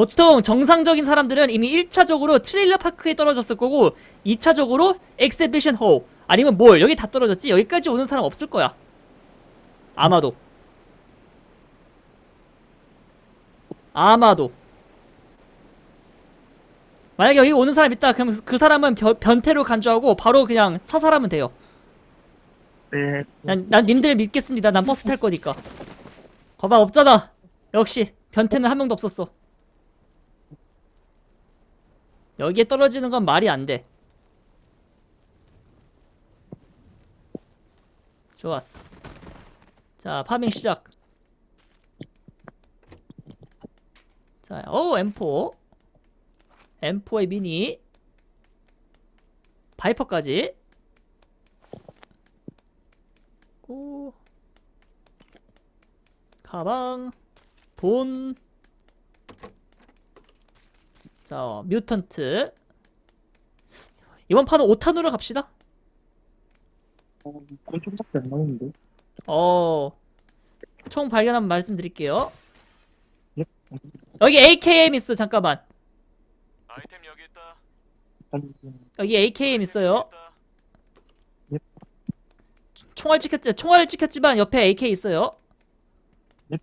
보통 정상적인 사람들은 이미 1차적으로 트레일러 파크에 떨어졌을 거고 2차적으로 엑세비션 홀 아니면 뭘 여기 다 떨어졌지? 여기까지 오는 사람 없을 거야. 아마도. 아마도. 만약에 여기 오는 사람 있다 그럼 그 사람은 변, 변태로 간주하고 바로 그냥 사살하면 돼요. 네. 난, 난 님들 믿겠습니다. 난 버스 탈 거니까. 거봐 없잖아. 역시 변태는 한 명도 없었어 여기에 떨어지는 건 말이 안 돼. 좋았어. 자 파밍 시작. 자, 오 M4 M4의 미니. 바이퍼까지. 고. 가방. 돈 자, 뮤턴트 이번 판은 5탄으로 갑시다 어, 권총밖에 안 나오는데. 어, 총 발견하면 말씀드릴게요. 예. 여기 AKM 있어, 잠깐만. 아이템 여기 있다. 아니, 여기 AKM 있어요. 있다. 총알 찍혔지, 총알 찍혔지만 옆에 AK 있어요. 예.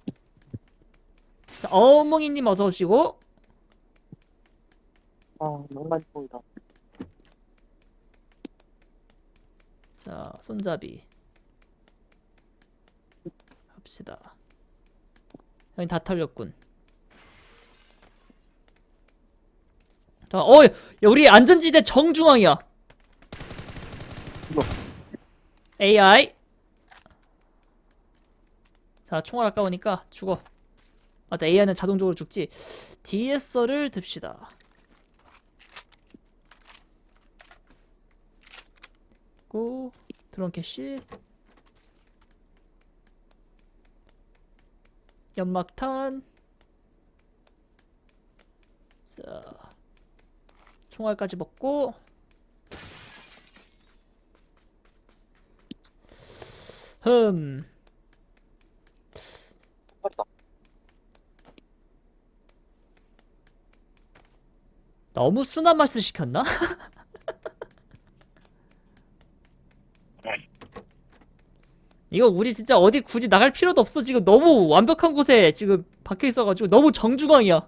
자, 어몽이님 어서 오시고. 아, 너무 많이 보이다. 자, 손잡이. 합시다. 여기 다 털렸군. 자, 어, 야, 우리 안전지대 정중앙이야. 이거. AI. 자, 총알 아까우니까 죽어. 맞다, AI는 자동적으로 죽지. DSR을 듭시다. 고 드론 캐시 연막탄 자 총알까지 먹고 흠. 너무 순한 맛을 시켰나? 이거 우리 진짜 어디 굳이 나갈 필요도 없어. 지금 너무 완벽한 곳에 지금 박혀 있어가지고 너무 정중앙이야.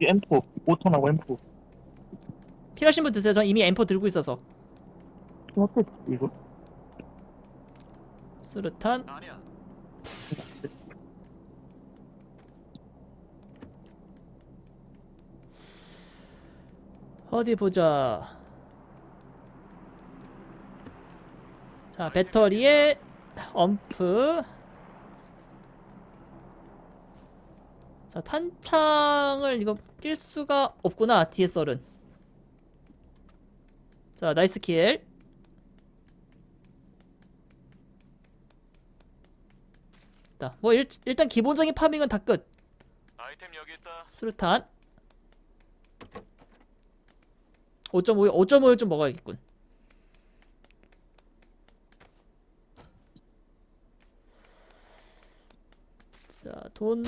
이 M4, 5톤하고 M4. 필요하신 분 드세요. 전 이미 M4 들고 있어서. 어때, 이거? 수류탄. 아니야. 어디 보자. 자, 배터리에 엄프. 자, 탄창을 이거 낄 수가 없구나. DSR은. 자, 나이스 킬. 자, 뭐 일, 일단 기본적인 파밍은 다 끝. 아이템 여기 있다. 수류탄 5.5 5.5를 좀 먹어야겠군 자 돈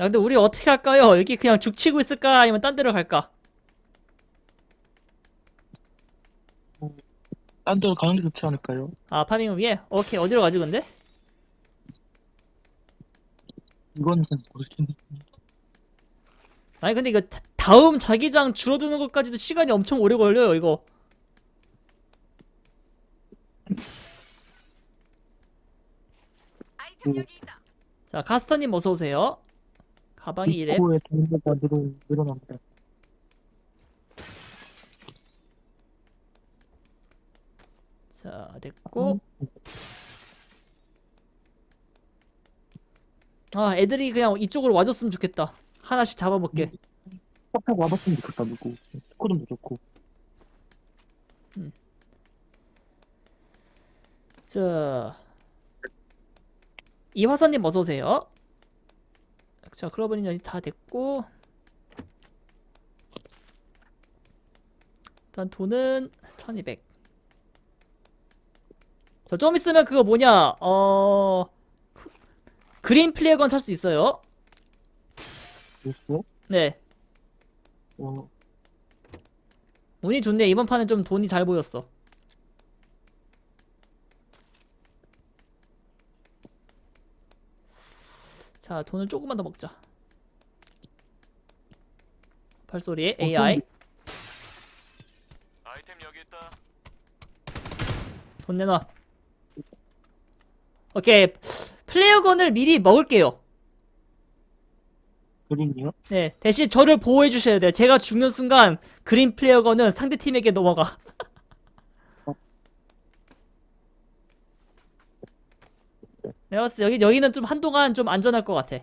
야 근데 우리 어떻게 할까요? 여기 그냥 죽치고 있을까? 아니면 딴 데로 갈까? 딴 데로 가는 게 좋지 않을까요? 아 파밍을 위해? 오케이 어디로 가지 근데? 이건 모르겠네. 아니 근데 이거 다- 다음 자기장 줄어드는 것까지도 시간이 엄청 오래 걸려요 이거 아이템 여기 있다. 자 카스터님 어서오세요 가방이 이래 입구에 동료가 늘어, 늘어납니다. 자 됐고 아 애들이 그냥 이쪽으로 와줬으면 좋겠다. 하나씩 잡아볼게. 퍽하고 와봤으면 좋겠다, 누구. 스코드도 좋고. 자. 이화선님 어서오세요. 자 클로버님 여기 다 됐고. 일단 돈은 1200. 저 좀 있으면 그거 뭐냐, 어, 그린 플레어건 살 수 있어요. 됐어? 네. 어, 운이 좋네. 이번 판은 좀 돈이 잘 보였어. 자, 돈을 조금만 더 먹자. 발소리 AI 아이템 여기 있다. 돈 내놔. 오케이. 플레이어건을 미리 먹을게요. 그림이요? 네, 대신 저를 보호해 주셔야 돼요. 제가 죽는 순간 그린 플레이어건은 상대 팀에게 넘어가. 내가 봤을 때 여기 여기는 좀 한동안 좀 안전할 것 같아.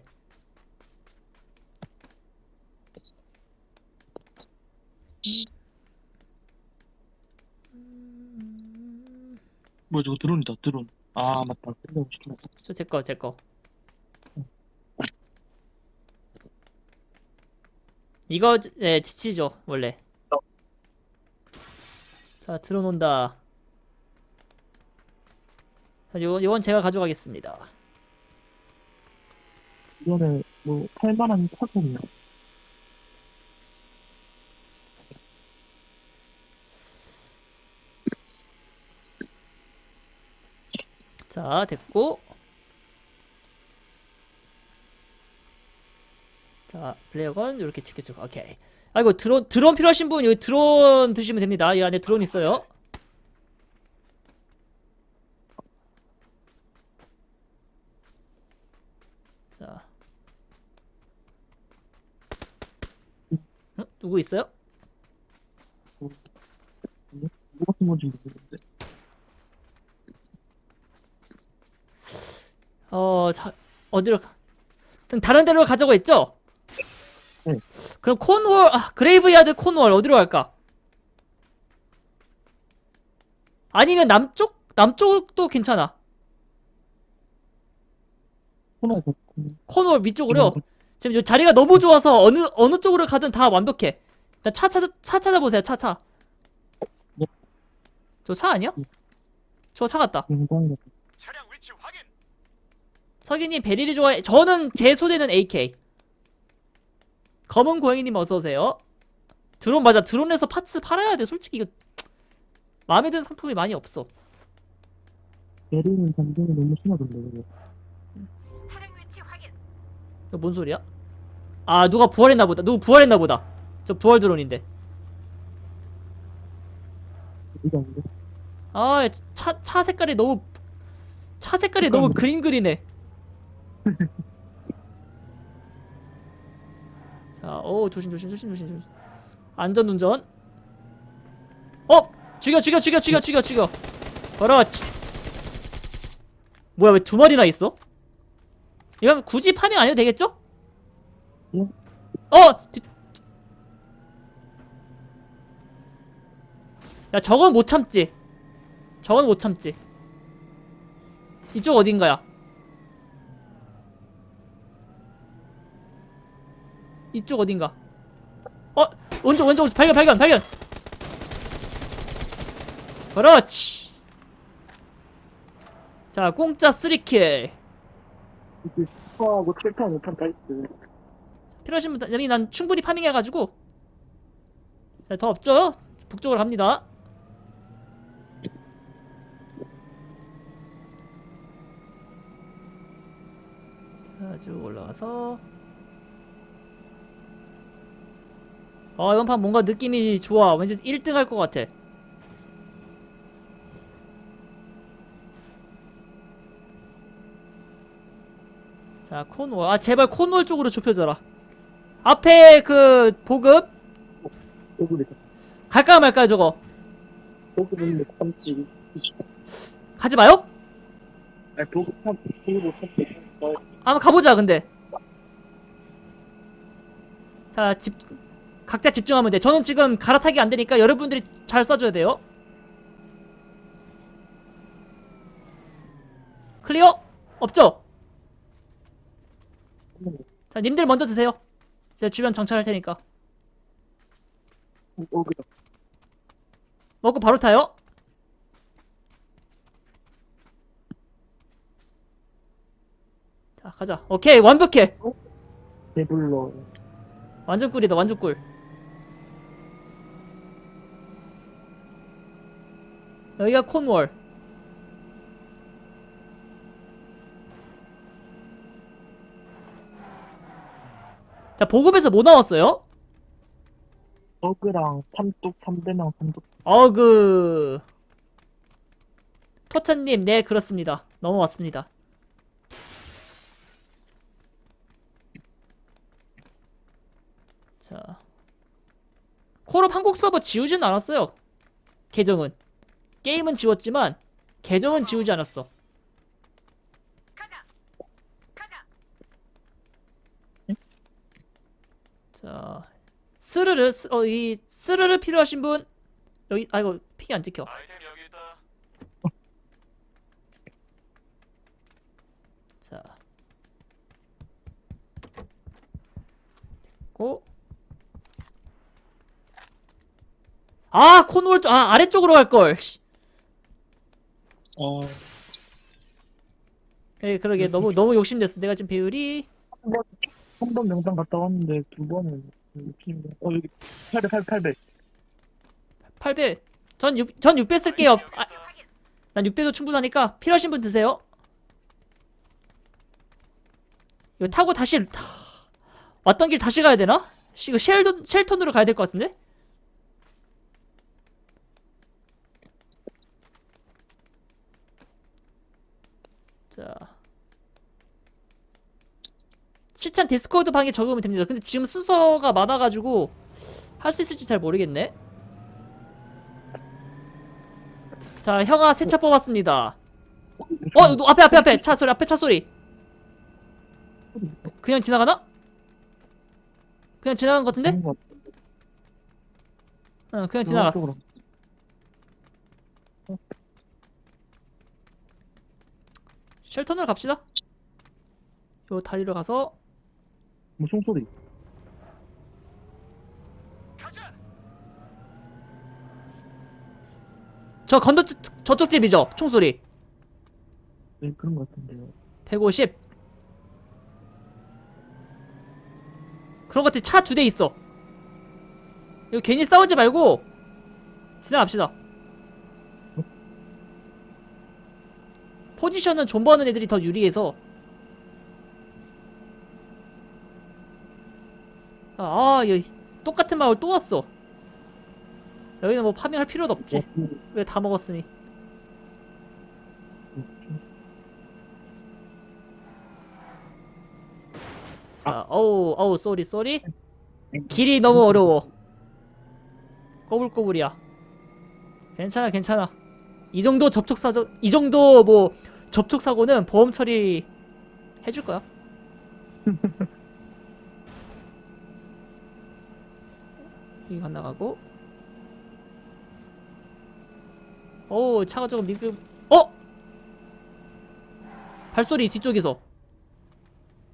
뭐야, 저거 드론이다, 드론. 아, 맞다. 끝내고 싶네. 저 제 거, 제 거. 이거 네, 지치죠 원래. 자 들어놓는다. 자, 요 요건 제가 가져가겠습니다. 이번에 뭐, 팔만한 차선이요. 자 됐고. 자 플레이어건 이렇게 지켜주고 오케이. 아이고 드론 드론 필요하신 분 여기 드론 드시면 됩니다. 이 안에 드론 있어요. 자. 응? 누구 있어요? 뭐 같은 건지 모르겠는데. 어, 자, 어디로 다른 데로 가자고 했죠? 네. 그럼 콘월, 아, 그레이브야드 콘월 어디로 갈까? 아니면 남쪽? 남쪽도 괜찮아. 콘월 위쪽으로요. 지금 이 자리가 너무 좋아서 어느 어느 쪽으로 가든 다 완벽해. 일단 차 찾아 차 찾아보세요. 차 차. 네. 저차 아니야? 네. 저차 같다. 차량 위치 확인. 서기님 베리를 좋아해. 저는 제 소대는 AK. 검은 고양이님 어서 오세요. 드론 맞아. 드론에서 파츠 팔아야 돼. 솔직히 이거 마음에 드는 상품이 많이 없어. 내리는 감정이 너무 심하던데. 이거 뭔 소리야? 아 누가 부활했나 보다. 누구 부활했나 보다. 저 부활 드론인데. 어디가 안 돼? 아, 차, 차 색깔이 너무, 차 색깔이 너무. 그린 그리네. 자, 오, 조심, 조심, 조심, 조심, 조심. 안전 운전. 어! 죽여, 죽여, 죽여, 죽여, 죽여, 죽여. 그렇지. 뭐야, 왜 두 마리나 있어? 이건 굳이 파밍 안 해도 되겠죠? 응. 어! 뒤- 야, 저건 못 참지. 저건 못 참지. 이쪽 어딘가야? 이쪽 어딘가? 어, 왼쪽, 왼쪽. 발견, 발견, 발견. 그렇지. 자, 공짜 3킬. 이게 스파하고 7탄, 5탄 다 있어. 필요하신 분, 여기 난 충분히 파밍해가지고. 자, 더 없죠? 북쪽으로 갑니다. 자, 쭉 올라가서. 아, 이번 판 뭔가 느낌이 좋아. 왠지 1등 할 것 같아. 자, 콘월. 아, 제발 콘월 쪽으로 좁혀져라. 앞에 그 보급 보급이 갈까 말까 저거 보급은 못 참지. 가지 마요? 아니, 보급 참, 보급 못 참지. 어, 한번 가보자 근데 자 집 각자 집중하면 돼 저는 지금 갈아타기 안 되니까 여러분들이 잘 쏴줘야 돼요 클리어? 없죠? 자 님들 먼저 드세요 제가 주변 정찰할 테니까. 먹고 바로 타요. 자, 가자. 오케이, 완벽해. 배불러. 완전 꿀이다, 완전 꿀. 여기가 콘월. 자, 보급에서 뭐 나왔어요? 어그랑 삼뚝, 삼대명, 삼뚝. 어그 토차님 네 그렇습니다 넘어왔습니다 자 콜업 한국 서버 지우진 않았어요 계정은 게임은 지웠지만 계정은 지우지 않았어. 자 스르르 스- 어, 이 스르르 필요하신 분 여기 아이고 픽이 안 찍혀. 자. 됐고. 아, 콘월 쪽, 아, 아래쪽으로 갈 걸. 씨. 어, 그래, 그러게. 너무, 너무 욕심냈어. 내가 지금 배율이. 한번 명당 갔다 왔는데 두 번은 이렇게 어 여기 800, 800, 800. 8배. 전 6, 전 6배 쓸게요. 아. 난 6배도 충분하니까 필요하신 분 드세요. 이거 타고 다시, 하, 왔던 길 다시 가야 되나? 씨, 이거 쉘돈, 쉘톤으로 가야 될 것 같은데? 자. 실찬 디스코드 방에 적으면 됩니다. 근데 지금 순서가 많아가지고 할 수 있을지 잘 모르겠네. 자, 형아 새 차 뽑았습니다. 어, 너 앞에 앞에 앞에 차 소리 앞에 차 소리. 그냥 지나가나? 그냥 지나간 것 같은데? 응, 그냥 지나갔어. 이쪽으로. 쉘턴으로 갑시다. 요 다리로 가서 뭐 총소리. 저 건너 저쪽 집이죠. 총소리. 네, 그런 것 같은데요. 150. 그런 것 같아. 차 두 대 있어. 이거 괜히 싸우지 말고 지나갑시다. 포지션은 존버하는 애들이 더 유리해서. 아, 아, 여기 똑같은 마을 또 왔어. 여기는 뭐 파밍할 필요도 없지. 어, 왜다 먹었으니. 자, 어우, 어우, 쏘리, 쏘리. 길이 너무 어려워. 꼬불꼬불이야. 괜찮아, 괜찮아. 이 정도 접촉 사고, 이 정도 뭐 접촉 사고는 보험 처리 해줄 거야. 안 나가고. 어우, 차가 조금 미끄. 어? 발소리 뒤쪽에서.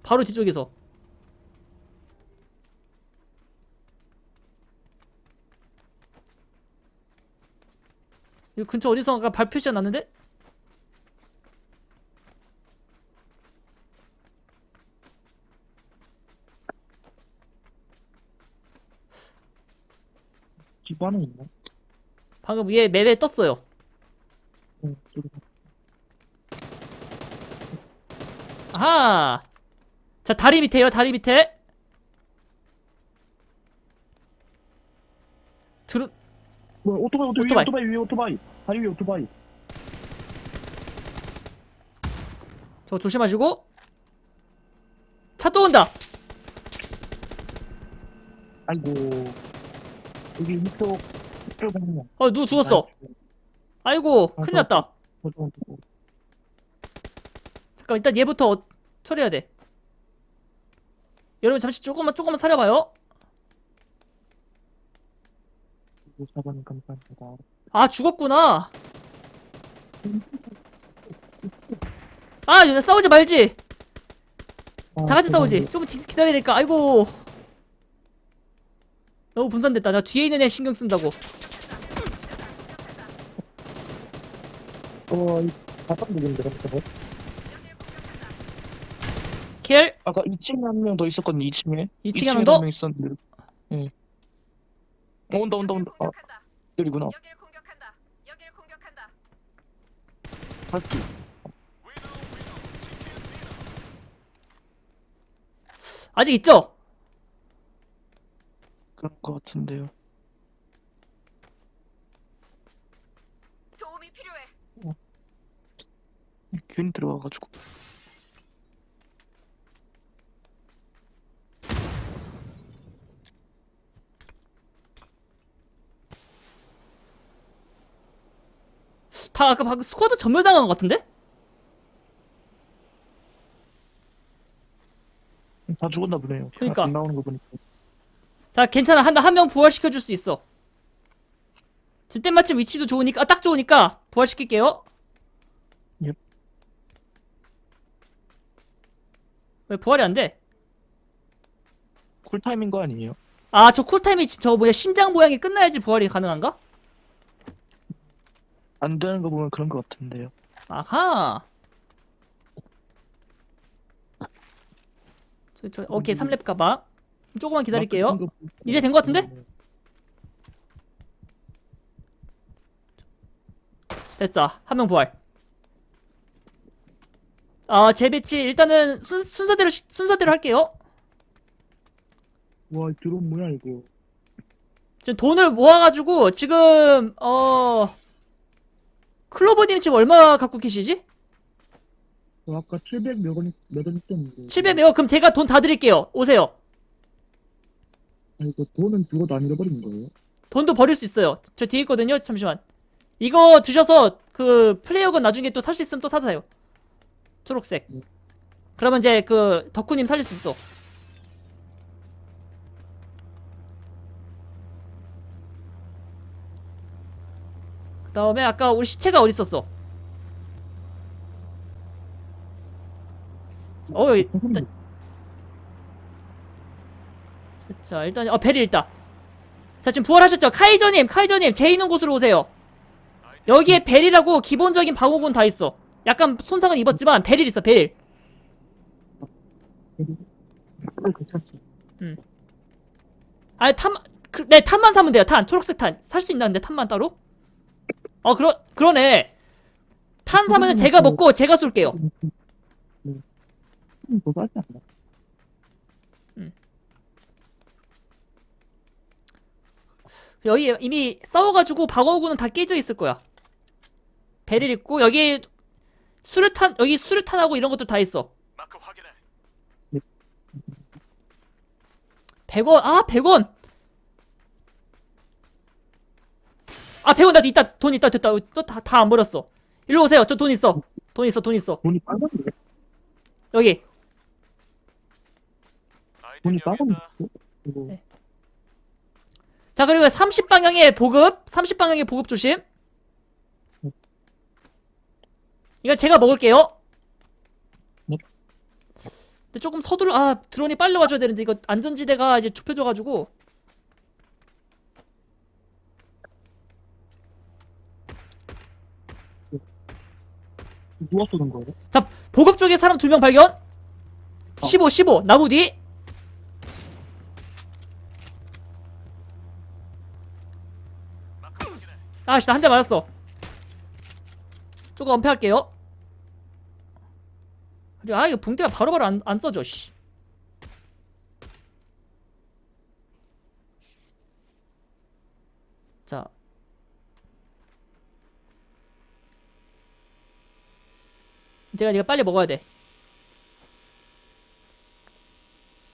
바로 뒤쪽에서. 이 근처 어디서 아까 발 표시가 났는데? 집 안에 있나? 방금 위에 맵에 떴어요. 저기. 아하! 자, 다리 밑에요, 다리 밑에. 드론, 뭐 오토바이, 오토바이, 오토바이. 오토바이, 위에 오토바이. 다리 위에 오토바이. 저 조심하시고. 차 또 온다! 아이고. 여기 이쪽. 어, 누구 죽었어. 아이고, 큰일 났다. 잠깐, 일단 얘부터 어- 처리해야 돼. 여러분, 잠시 조금만, 조금만 사려봐요. 저쪽. 사장님 감사합니다. 아, 죽었구나. 아, 싸우지 말지. 아, 다 같이 싸우지. 조금 기- 기다려야 될까? 아이고. 너무 분산됐다. 나 뒤에 있는 애 신경 쓴다고. 어, 이 바텀 누군데, 저거? 여기를 공격한다. 킬 아까 2층에 한 명 더 있었거든요, 2층에. 2층에 한명 더? 명 있었는데. 예. 어, 온다, 온다, 온다. 아, 공격한다. 여기구나. 여기를 공격한다. 여기를 공격한다. 할수 아직 있죠? 그런 것 같은데요. 도움이 필요해. 괜히 들어와가지고. 다 아까 방금 스쿼드 전멸당한 것 같은데? 다 죽었나 보네요. 그러니까. 안 나오는 거 보니까. 자 괜찮아 한 한 명 부활시켜 줄 수 있어 지금 때 마침 위치도 좋으니까 아, 딱 좋으니까 부활시킬게요 예. 왜 부활이 안 돼? 쿨타임인 거 아니에요? 아 저 쿨타임이 지- 저 뭐야 심장 모양이 끝나야지 부활이 가능한가? 안 되는 거 보면 그런 것 같은데요. 아하! 저, 저, 오케이 3렙 가봐 조금만 기다릴게요. 이제 된 것 같은데? 됐다. 한 명 부활. 아 재배치 일단은 순, 순서대로 시- 순서대로 할게요. 와, 드론 뭐야, 이거. 지금 돈을 모아가지고 지금 어 클로버님 지금 얼마 갖고 계시지? 저 아까 700 몇 원, 몇원 있었는데. 700명 그럼 제가 돈 다 드릴게요. 오세요. 아, 이거 돈은 죽어도 안 잃어버리는 거예요? 돈도 버릴 수 있어요. 저 뒤에 있거든요. 잠시만. 이거 드셔서 그 플레이어건 나중에 또 살 수 있으면 또 사세요. 초록색. 그러면 이제 그 덕후님 살릴 수 있어 그 다음에 아까 우리 시체가 어디 있었어? 어 일단 자 일단 어 베리 일단. 자 지금 부활하셨죠? 카이저님 카이저님 제 있는 곳으로 오세요. 여기에 벨이라고 기본적인 방어군 다 있어. 약간 손상은 입었지만 벨이 있어 벨 그래, 괜찮지. 아니 탄, 그, 네 탄만 사면 돼요 탄 초록색 탄. 살 수 있나 근데 탄만 따로? 어 그러, 그러네. 탄 사면은 제가 먹고 제가 쏠게요. 음, 않나? 여기 이미 싸워가지고 방어구는 다 깨져 있을 거야. 벨이 있고 여기 수류탄 여기 수류탄하고 이런 것도 다 있어. 마크 확인해. 100원 아 100원 아 100원 나 있다 돈 있다 됐다 또 다 다 안 버렸어 일로 오세요 저 돈 있어 돈 있어 돈 있어 돈이 빨간데? 여기 돈이 아이템 여기 빨간데? 있다. 이거. 네. 자 그리고 30방향의 보급 30방향의 보급 조심 이건 제가 먹을게요 네. 근데 조금 서둘러 아 드론이 빨리 와줘야 되는데 이거 안전지대가 이제 좁혀져가지고 누가 쏘는 거예요? 자 보급 쪽에 사람 두 명 발견 15 15 나무 뒤. 아씨 나 한 대 맞았어 조금 엄폐할게요 그리고 아 이거 붕대가 바로바로 안, 안 써져 씨 자. 제가 이거 빨리 먹어야 돼.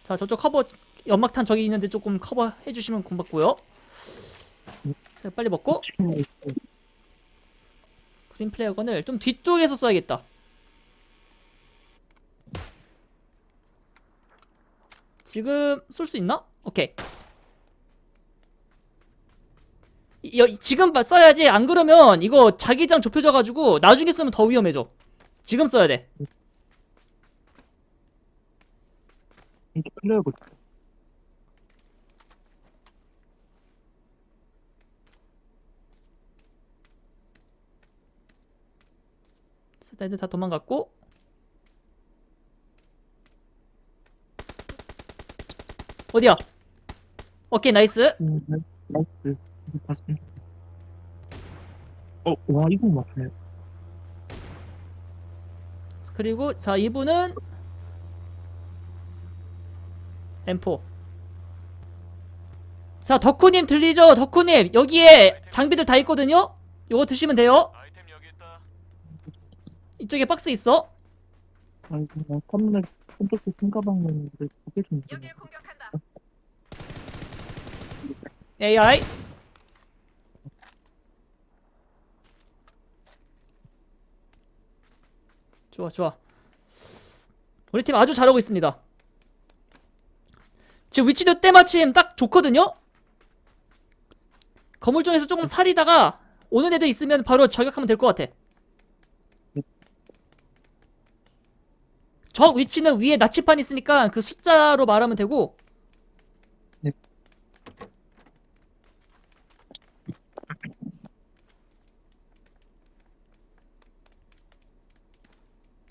자, 저쪽 커버 연막탄 저기 있는데 조금 커버 해 주시면 고맙고요. 자, 빨리 먹고 그린 플레어건을 좀 뒤쪽에서 써야겠다. 지금 쏠 수 있나? 오케이. 이- 여, 지금 봐- 써야지 안 그러면 이거 자기장 좁혀져가지고 나중에 쓰면 더 위험해져. 지금 써야 돼. 이렇게 플레이어가 일단 애들 다 도망갔고 어디야? 오케이 나이스 음, 네. 나이스. 어, 와, 이거 맞네. 그리고 자 이분은 M4 자 덕후님 들리죠? 덕후님 여기에 장비들 다 있거든요? 요거 드시면 돼요. 이쪽에 박스 있어 나 컴퓨터 컴퓨터 승가방은 이제 두개 좀. 여길 공격한다. AI 좋아 좋아. 우리 팀 아주 잘하고 있습니다. 지금 위치도 때마침 딱 좋거든요? 건물 중에서 조금 살이다가 오는 애들 있으면 바로 저격하면 될 것 같아. 적 위치는 위에 나치판 있으니까 그 숫자로 말하면 되고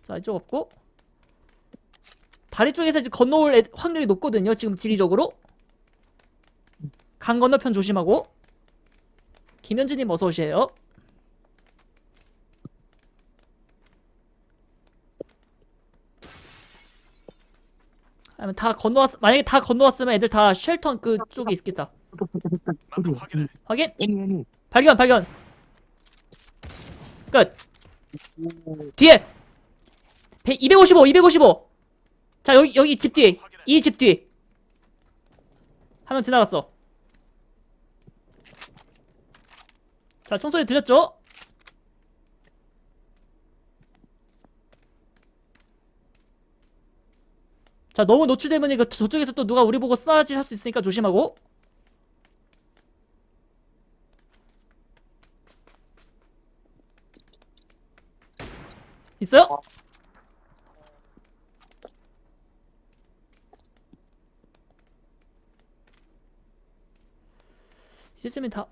자 이쪽 없고. 다리 쪽에서 이제 건너올 애- 확률이 높거든요 지금 지리적으로. 강 건너편 조심하고. 김현준님 어서 오세요. 아니면 다 건너왔 만약에 다 건너왔으면 애들 다 쉘터 그 쪽에 있겠다. 확인. 발견 발견. 끝. 오, 뒤에 100, 255 255 자 여기 여기 집 뒤에. 이 집뒤한명 지나갔어. 자 총소리 들렸죠? 자 너무 노출되면 이거 저쪽에서 또 누가 우리 보고 쏴질 할 수 있으니까 조심하고. 있어요? 이제쯤엔 다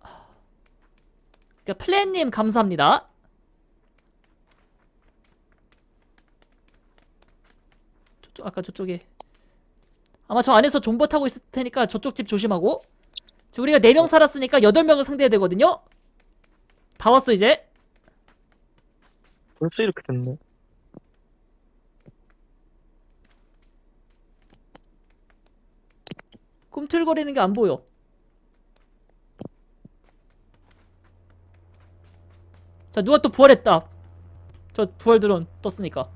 그러니까 플랜님 감사합니다. 저쪽 아까 저쪽에. 아마 저 안에서 존버 타고 있을 테니까 저쪽 집 조심하고. 지금 우리가 4명 살았으니까 8명을 상대해야 되거든요? 다 왔어 이제? 벌써 이렇게 됐네. 꿈틀거리는 게 안 보여. 자, 누가 또 부활했다. 저 부활 드론 떴으니까.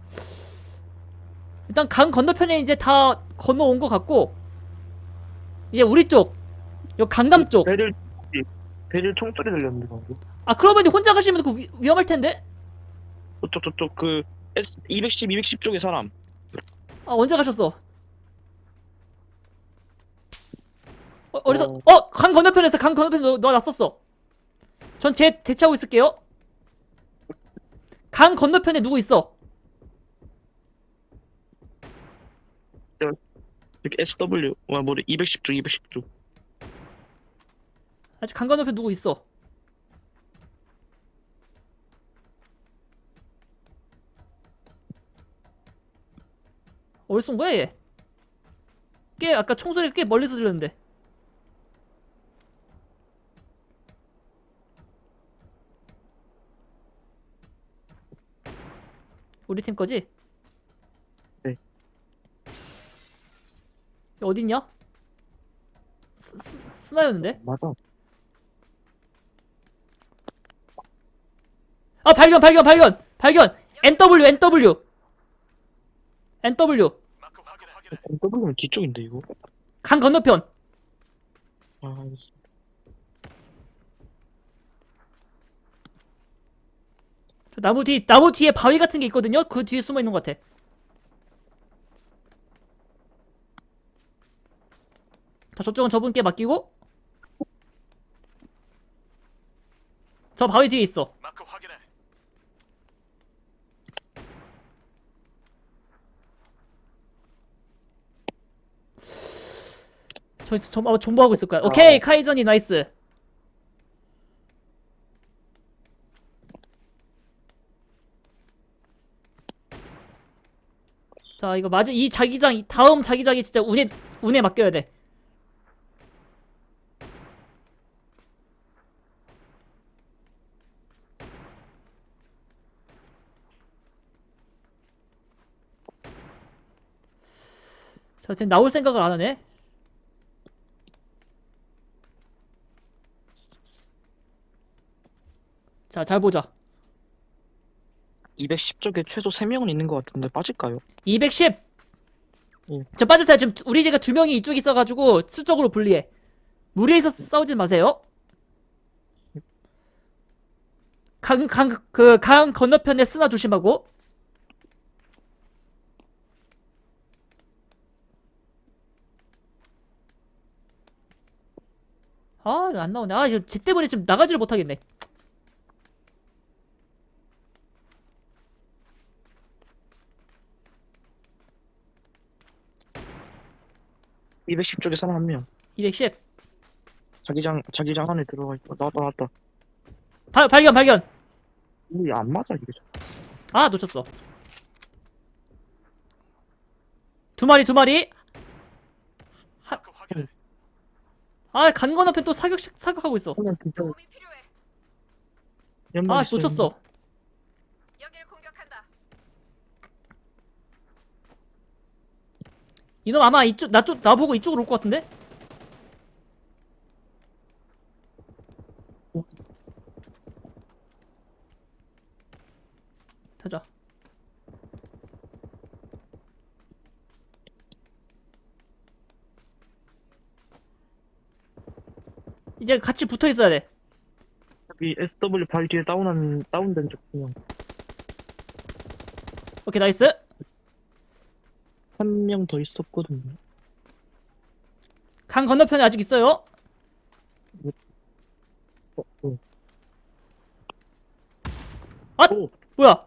일단 강 건너편에 이제 다 건너온 것 같고, 이제 우리 쪽, 요 강남 쪽. 배를, 배를 총소리 들렸는데, 방금. 아, 그러면 혼자 가시면 그 위, 위험할 텐데? 저쪽 저쪽 그 S 210 210 쪽에 사람 아, 언제 가셨어? 어, 어디서? 어, 강 건너편에서 강 건너편에 너, 너 놨었어. 전제 대치하고 있을게요. 강 건너편에 누구 있어? 여기 SW 와 뭐래 210쪽 210쪽 아직 강 건너편 누구 있어? 어디서 쏜 거야 얘? 꽤 아까 총소리 꽤 멀리서 들렸는데. 우리 팀 거지? 네. 어딨냐? 스, 스, 스나였는데? 맞아. 아 발견 발견 발견 발견 NW NW NW. 더블면 뒤쪽인데 이거 강 건너편 아 알겠어. 나무 뒤 나무 뒤에 바위 같은 게 있거든요? 그 뒤에 숨어 있는 것 같아. 자 저쪽은 저분께 맡기고. 저 바위 뒤에 있어. 마크 확인해. 저, 저 아마 존버하고 있을 거야. 오케이 카이전이 나이스 자 이거 맞아 이 자기장 이 다음 자기장이 진짜 운에 운에 맡겨야 돼. 자 지금 나올 생각을 안 하네. 자 잘 보자. 210쪽에 최소 3명은 있는 것 같은데 빠질까요? 210. 응. 저 빠졌어요. 지금 우리 집가 두 명이 이쪽에 있어가지고 수적으로 분리해. 무리해서 싸우지 마세요. 강, 강, 그, 강 건너편에 쓰나 조심하고. 아, 이거 안 나오네. 아, 이거 쟤 때문에 지금 나가지를 못하겠네. 210쪽에 사람 한 명. 210. 자기장 자기장 안에 들어가 있다. 나왔다 나왔다. 발, 발견, 발견. 우리 안 맞아 이게. 아 놓쳤어 두 마리 두 마리. 아간 건너편 또 사격 사격하고 있어 아. 놓쳤어 여길 공격한다. 이놈 아마 이쪽 나쪽 나보고 이쪽으로 올 것 같은데? 가자. 이제 같이 붙어 있어야 돼. 여기 SW 바위 뒤에 다운한 다운된 쪽 그냥. 오케이 나이스 한 명 더 있었거든요. 강 건너편에 아직 있어요 어, 어. 아! 오, 뭐야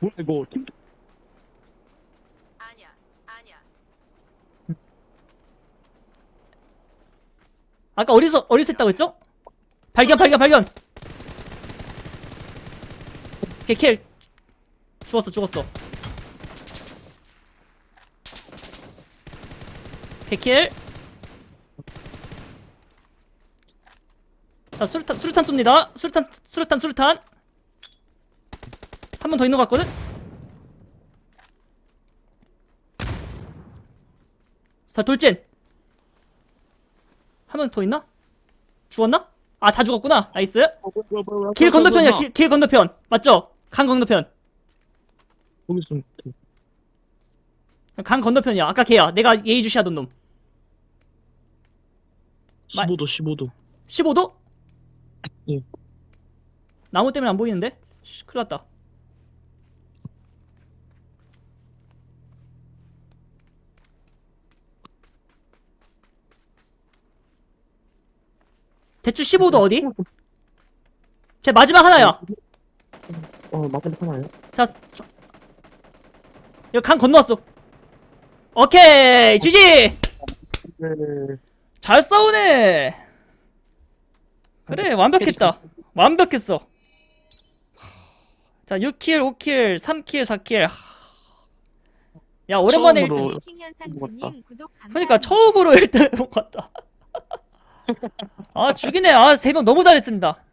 뭐야 이거 팀 아니야. 아니야. 아까 어디서 어디서 했다고 했죠? 발견 발견 발견. 개킬 죽었어 죽었어. 개킬. 자 수류탄 수류탄 쏩니다. 수류탄 수류탄 수류탄. 한 번 더 있는 것 같거든. 자 돌진. 한명더 있나? 죽었나? 아 다 죽었구나 나이스 길 건너편이야 길, 길 건너편 맞죠? 강 건너편 거기 있으면 강 건너편이야 아까 걔야 내가 예의주시하던 놈 15도 15도 15도? 예. 나무 때문에 안 보이는데? 씨, 큰일 났다 대충 15도 어디? 제 마지막 하나야 어 맞은 하나요? 자, 저... 이거 강 건너왔어. 오케이, 지지. 네. 잘 싸우네. 그래, 완벽했다. 완벽했어. 자, 6킬, 5킬, 3킬, 4킬. 야, 오랜만에 처음으로 1등. 킹현상수님 구독 감사합니다. 그러니까 처음으로 1등 해본 것 같다. 아, 죽이네. 아, 세 명 너무 잘했습니다.